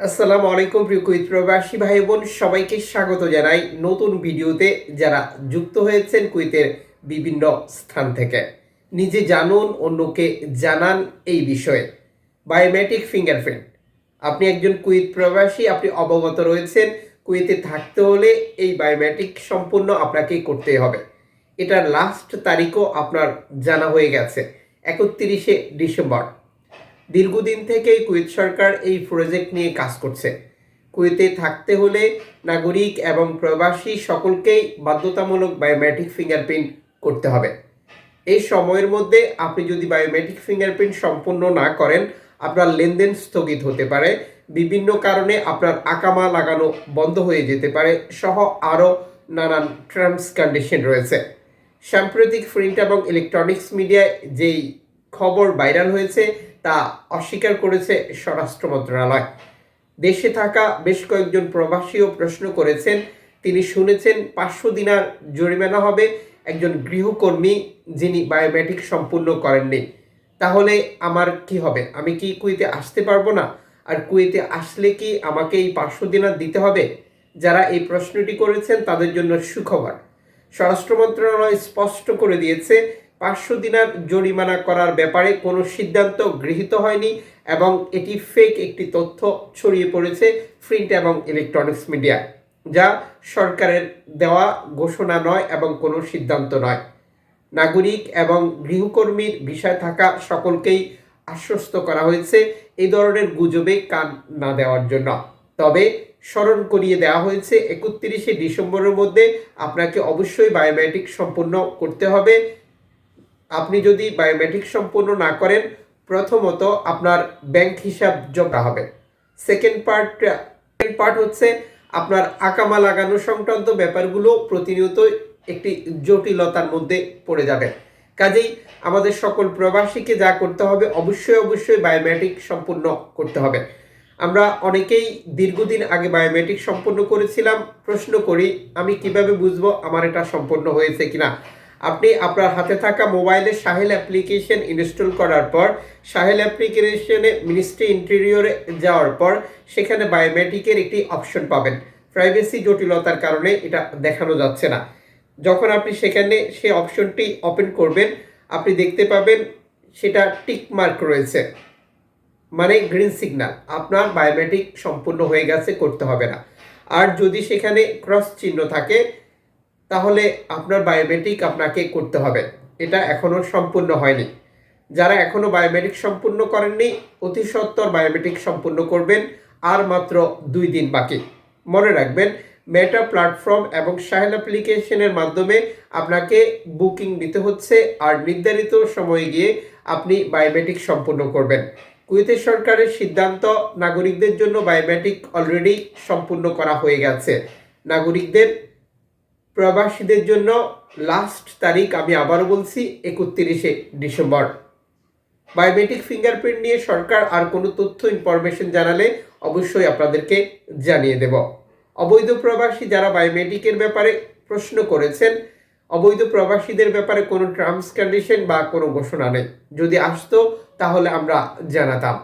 আসসালামু আলাইকুম প্রিয় কুইত প্রবাসী ভাই বোন সবাইকে স্বাগত জানাই নতুন ভিডিওতে। যারা যুক্ত হয়েছেন কুইতের বিভিন্ন স্থান থেকে, নিজে জানুন, অন্যকে জানান এই বিষয়ে। বায়োমেট্রিক ফিঙ্গারপ্রিন্ট আপনি একজন কুইত প্রবাসী, আপনি অবগত রয়েছেন, কুইতে থাকতে হলে এই বায়োমেট্রিক সম্পূর্ণ আপনাকে করতে হবে। এটার লাস্ট তারিখও আপনার জানা হয়ে গেছে, একত্রিশে ডিসেম্বর। দীর্ঘদিন থেকেই কুয়েত সরকার এই প্রজেক্ট নিয়ে কাজ করছে। কুয়েতে থাকতে হলে নাগরিক এবং প্রবাসী সকলকেই বাধ্যতামূলক বায়োমেট্রিক ফিঙ্গারপ্রিন্ট করতে হবে। এই সময়ের মধ্যে আপনি যদি বায়োমেট্রিক ফিঙ্গারপ্রিন্ট সম্পূর্ণ না করেন, আপনার লেনদেন স্থগিত হতে পারে। বিভিন্ন কারণে আপনার আকামা লাগানো বন্ধ হয়ে যেতে পারে সহ আরও নানান টার্মস কন্ডিশন রয়েছে। সাম্প্রতিক প্রিন্ট এবং ইলেকট্রনিক্স মিডিয়ায় যেই খবর ভাইরাল হয়েছে তা অস্বীকার করেছে স্বরাষ্ট্র মন্ত্রণালয়। দেশে থাকা বেশ কয়েকজন প্রবাসীও প্রশ্ন করেছেন। তিনি শুনেছেন পাঁচশো দিনার জরিমানা হবে একজন গৃহকর্মী যিনি বায়োমেট্রিক সম্পূর্ণ করেননি। তাহলে আমার কি হবে? আমি কি কুয়েতে আসতে পারব না? আর কুয়েতে আসলে কি আমাকে এই পাঁচশো দিনার দিতে হবে? যারা এই প্রশ্নটি করেছেন তাদের জন্য সুখবর। স্বরাষ্ট্র মন্ত্রণালয় স্পষ্ট করে দিয়েছে পাঁচশো দিনার জরিমানা করার ব্যাপারে কোনো সিদ্ধান্ত গৃহীত হয়নি এবং এটি ফেক একটি তথ্য ছড়িয়ে পড়েছে প্রিন্ট এবং ইলেকট্রনিক্স মিডিয়া যা সরকারের দেওয়া ঘোষণা নয় এবং কোনো সিদ্ধান্ত নয়। নাগরিক এবং গৃহকর্মীর বিষয় থাকা সকলকেই আশ্বস্ত করা হয়েছে এই ধরনের গুজবে কান না দেওয়ার জন্য। তবে স্মরণ করিয়ে দেওয়া হয়েছে একত্রিশে ডিসেম্বরের মধ্যে আপনাকে অবশ্যই বায়োমেট্রিক সম্পূর্ণ করতে হবে। আপনি যদি বায়োমেট্রিক সম্পূর্ণ না করেন, প্রথমত আপনার ব্যাংক হিসাব জমা হবে। সেকেন্ড পার্ট সেকেন্ড পার্ট হচ্ছে আপনার আকামা লাগানো সংক্রান্ত ব্যাপারগুলো প্রতিনিয়ত একটি জটিলতার মধ্যে পড়ে যাবে। কাজেই আমাদের সকল প্রবাসীকে যা করতে হবে, অবশ্যই অবশ্যই বায়োমেট্রিক সম্পূর্ণ করতে হবে। আমরা অনেকেই দীর্ঘদিন আগে বায়োমেট্রিক সম্পন্ন করেছিলাম। প্রশ্ন করি, আমি কীভাবে বুঝব আমার এটা সম্পন্ন হয়েছে কিনা? আপনি আপনার হাতে থাকা মোবাইলে সাহেল অ্যাপ্লিকেশন ইনস্টল করার পর, সাহেল অ্যাপ্লিকেশনে মিনিস্ট্রি ইন্টেরিয়রে যাওয়ার পর, সেখানে বায়োমেট্রিকের একটি অপশন পাবেন। প্রাইভেসি জটিলতার কারণে এটা দেখানো যাচ্ছে না। যখন আপনি সেখানে সেই অপশনটি ওপেন করবেন, আপনি দেখতে পাবেন সেটা টিক মার্ক রয়েছে। মানে গ্রিন সিগন্যাল। আপনার বায়োমেট্রিক সম্পূর্ণ হয়ে গেছে, করতে হবে না। আর যদি সেখানে ক্রস চিহ্ন থাকে তাহলে আপনার বায়োমেট্রিক আপনাকে করতে হবে। এটা এখনও সম্পূর্ণ হয়নি। যারা এখনও বায়োমেট্রিক সম্পূর্ণ করেননি, অতি সত্বর বায়োমেট্রিক সম্পূর্ণ করবেন, আর মাত্র দুই দিন বাকি। মনে রাখবেন মেটা প্ল্যাটফর্ম এবং সাহেল অ্যাপ্লিকেশনের মাধ্যমে আপনাকে বুকিং দিতে হচ্ছে, আর নির্ধারিত সময়ে গিয়ে আপনি বায়োমেট্রিক সম্পূর্ণ করবেন। কুয়েতের সরকারের সিদ্ধান্ত, নাগরিকদের জন্য বায়োমেট্রিক অলরেডি সম্পূর্ণ করা হয়ে গেছে। নাগরিকদের প্রবাসীদের জন্য লাস্ট তারিখ আমি আবারও বলছি, একত্রিশে ডিসেম্বর। বায়োমেট্রিক ফিঙ্গারপ্রিন্ট নিয়ে সরকার আর কোনো তথ্য ইনফরমেশন জানালে অবশ্যই আপনাদেরকে জানিয়ে দেব। অবৈধ প্রবাসী যারা বায়োমেট্রিকের ব্যাপারে প্রশ্ন করেছেন, অবৈধ প্রবাসীদের ব্যাপারে কোনো টার্মস কন্ডিশন বা কোনো ঘোষণা নেই। যদি আসতো, তাহলে আমরা জানাতাম।